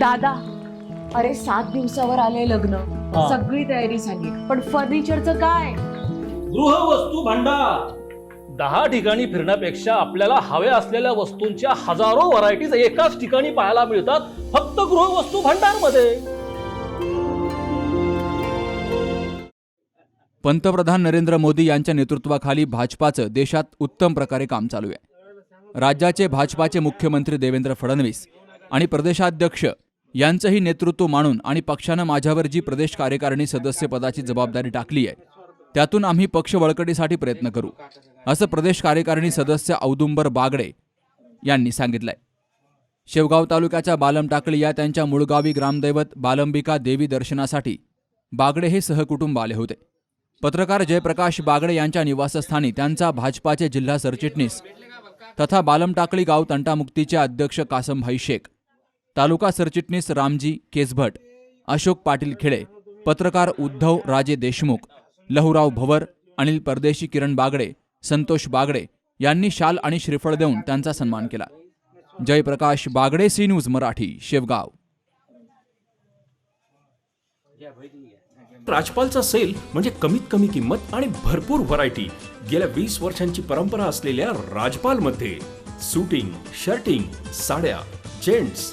दादा अरे सात दिवसावर आले लग्न. हा. सगळी तयारी झाली. पण फर्निचरचं काय? गृहवस्तू भांडार. दहा ठिकाणी फिरण्यापेक्षा आपल्याला हव्या असलेल्या वस्तूंच्या हजारो व्हरायटीज एकाच ठिकाणी पाहायला मिळतात फक्त गृहवस्तू भांडारमध्ये. पंतप्रधान नरेंद्र मोदी यांच्या नेतृत्वाखाली भाजपाचं देशात उत्तम प्रकारे काम चालू आहे. राज्याचे भाजपाचे मुख्यमंत्री देवेंद्र फडणवीस आणि प्रदेशाध्यक्ष यांचंही नेतृत्व मानून आणि पक्षानं माझ्यावर जी प्रदेश कार्यकारिणी सदस्यपदाची जबाबदारी टाकली आहे त्यातून आम्ही पक्ष बळकटीसाठी प्रयत्न करू असं प्रदेश कार्यकारिणी सदस्य औदुंबर बागडे यांनी सांगितलंय. शेवगाव तालुक्याच्या बालम टाकळी या त्यांच्या मुळगावी ग्रामदैवत बालंबिका देवी दर्शनासाठी बागडे हे सहकुटुंब आले होते. पत्रकार जयप्रकाश बागडे यांच्या निवासस्थानी त्यांचा भाजपाचे जिल्हा सरचिटणीस तथा बालम टाकळी गाव तंटामुक्तीचे अध्यक्ष कासमभाई शेख तालुका सरचिटणीस रामजी केसभट अशोक पाटील खेडे पत्रकार उद्धव राजे देशमुख लहुराव भवर अनिल परदेशी किरण बागडे संतोष बागडे यांनी शाल आणि श्रीफळ देऊन त्यांचा सन्मान केला. Jayprakash Bagade C news Marathi Shevgaon. राजपालचा sale म्हणजे कमीत कमी किंमत आणि भरपूर व्हरायटी गेल्या वीस वर्षांची परंपरा असलेल्या राजपाल मध्ये सुटिंग शर्टिंग साड्या जेंट्स